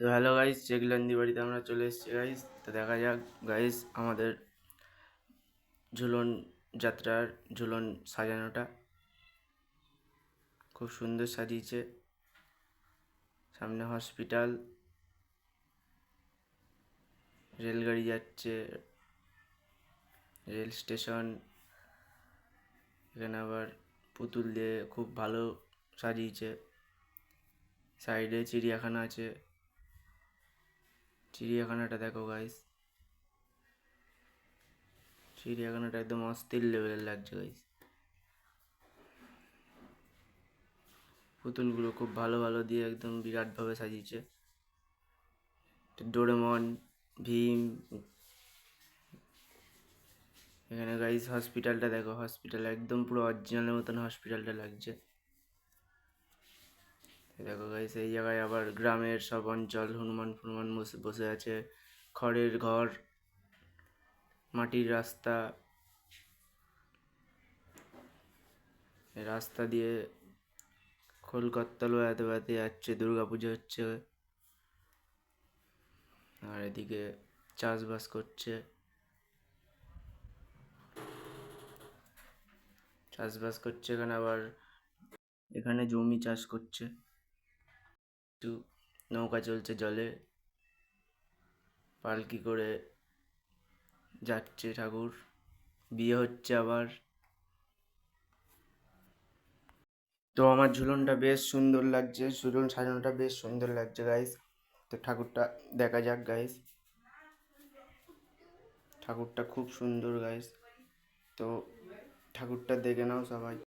তো hello guys চেকলান্দি বাড়িতে আমরা চলে এসেছি গাইস। তো দেখা যাক গাইস আমাদের ঝুলন যাত্রার ঝুলন সাজানোটা খুব সুন্দর সাজিয়েছে। সামনে হসপিটাল, রেলগাড়ি যাচ্ছে, রেল স্টেশন, এখানে আবার পুতুল দিয়ে খুব ভালো সাজিয়েছে। সাইডে চিড়িয়াখানা আছে। চিড়িয়াখানাটা দেখো গাইস চিড়িয়াখানাটা একদম অস্থির লেভেলের লাগছে গাইস পুতুলগুলো খুব ভালো ভালো দিয়ে একদম বিরাটভাবে সাজিয়েছে। ডোরেমন, ভীম, এখানে গাইস হসপিটালটা দেখো হসপিটাল একদম পুরো অরিজিনালের মতন হসপিটালটা লাগছে। দেখো গাইস এই জায়গায় আবার গ্রামের সব অঞ্চল, হনুমান ফনুমান বসে আছে। খড়ের ঘর, মাটির রাস্তা। রাস্তা দিয়ে কলকাতা বেড়াতে বেড়াতে যাচ্ছে দুর্গা পুজো হচ্ছে। আর এদিকে চাষবাস করছে। চাষবাস করছে এখানে আবার, এখানে জমি চাষ করছে। একটু নৌকা চলছে জলে। পালকি করে যাচ্ছে ঠাকুর। বিয়ে হচ্ছে আবার। তো আমার ঝুলনটা বেশ সুন্দর লাগছে, ঝুলন সাজানোটা বেশ সুন্দর লাগছে গাইস তো ঠাকুরটা দেখা যাক গাইস ঠাকুরটা খুব সুন্দর গাইস তো ঠাকুরটা দেখে নাও সবাই।